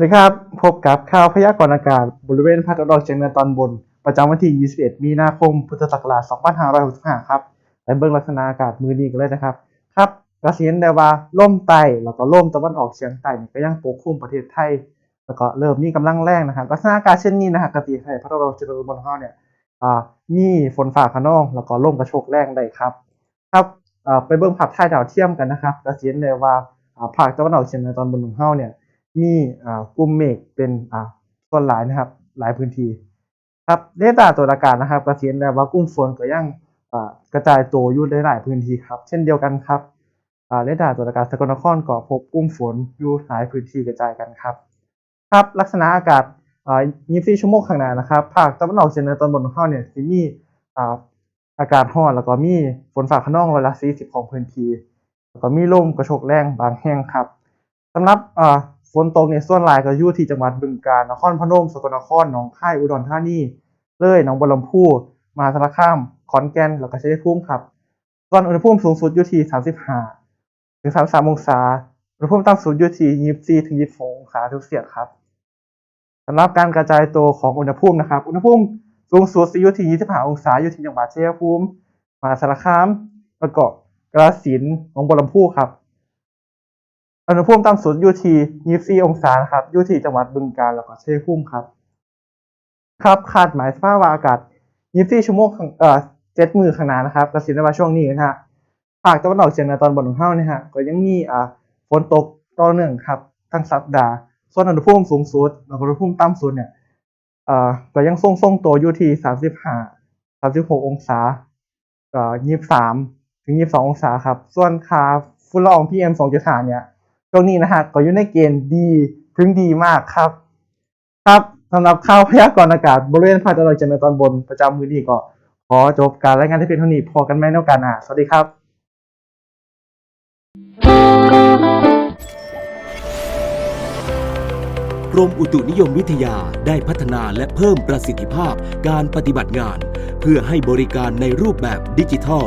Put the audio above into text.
วัสดีครับ พบกับข่าวพยากรณ์อากาศบริเวณภาคตะวันออกเฉียงเหนือตอนบน ประจำวันที่ 21 มีนาคม พุทธศักราช 2565 ครับไปเบิ่งลักษณะอากาศมือนี้กันเลยนะครับ ครับกระสีนได้ว่าล่มใต้แล้วก็ล่มตะวันออกเฉียงใต้ก็ยังปกคลุมประเทศไทย แล้วก็เริ่มมีกำลังแรงนะครับ ลักษณะอากาศเช่นนี้นะครับกติให้ภาคตะวันออกเฉียงเหนือตอนบนของเราเนี่ยมีฝนฟ้าคะนองแล้วก็ลมกระโชกแรงได้ครับ ครับไปเบิ่งภาพถ่ายดาวเทียมกันนะครับกระสีนได้ว่าอ่าภาคตะวันออกเฉียงเหนือตอนบนของเราเนี่ย มีอ่ากลุ่มเมฆเป็นอ่าส่วนหลายนะครับ หลายพื้นที่ ครับเดาร์ตรวอากาศนะครับก็เห็นได้ว่ากลุ่มฝนก็ยังอ่ากระจายตัวอยู่ในหลายพื้นที่ครับ เช่นเดียวกันครับอ่าเรดาร์ตรวอากาศสกลนครก็พบกลุ่มฝนอยู่หลายพื้นที่กระจายกันครับ ครับลักษณะอากาศอ่า24ชั่วโมงข้างหน้านะครับภาคตะวันออกเฉียงเหนือตอนบนของเราเนี่ยมีอ่าอากาศร้อนแล้วก็มีฝนฟ้าคะนองร้อยละ40ของพื้นที่แล้วก็มีลมกระโชกแรงบางแห่งครับสำหรับอ่า ฝนตกในส่วนหลายก็อยู่ที่จังหวัดบึงกาฬนครพนมสกลนครหนองคายอุดรธานีเลยหนองบัวลำพูมหาสารคาม ขอนแก่นแล้วก็ชัยภูมิครับส่วนอุณหภูมิสูงสุดอยู่ที่35ถึง33องศาอุณหภูมิต่ำสุดอยู่ที่24ถึง26องศาเซลเซียสครับสำหรับการกระจายตัวของอุณหภูมินะครับ อุณหภูมิสูงสุดอยู่ที่25องศาอยู่ที่จังหวัดชัยภูมิมหาสารคามแล้วก็กาฬสินหนองบัวลำพูครับ อุณหภูมิต่ำสุดอยู่ที่ 24 องศานะครับอยู่ที่จังหวัดบึงกาฬแล้วก็ชัยภูมิครับ ครับคาดหมายสภาพอากาศ 24 ชั่วโมงข้างเอ่อ7มือข้างหน้านะครับกระสินว่าช่วงนี้นะฮะภาคตะวันออกเฉียงเหนือตอนบนของเฮาเนี่ยฮะก็ยังมีอ่าฝนตกต่อเนื่องครับทั้งสัปดาห์ ส่วนอุณหภูมิสูงสุดแล้วก็อุณหภูมิต่ำสุดเนี่ยเอ่อก็ยังทรงๆตัวอยู่ที่ 35 36 องศาเอ่อ23 ถึง 22 องศาครับ ส่วนค่าฝุ่นละออง PM 2.5เนี่ย ช่วงนี้นะฮะก็อยู่ในเกณฑ์ดีถึงดีมากครับ ครับสำหรับข่าวพยากรณ์อากาศบริเวณภาคตะวันออกเฉียงเหนือตอนบนประจำมือนี้ก็ขอจบการรายงานที่เพียงเท่านี้พอกันไหมในโอกาสหน้าสวัสดีครับกรมอุตุนิยมวิทยาได้พัฒนาและเพิ่มประสิทธิภาพการปฏิบัติงาน เพื่อให้บริการในรูปแบบดิจิทัล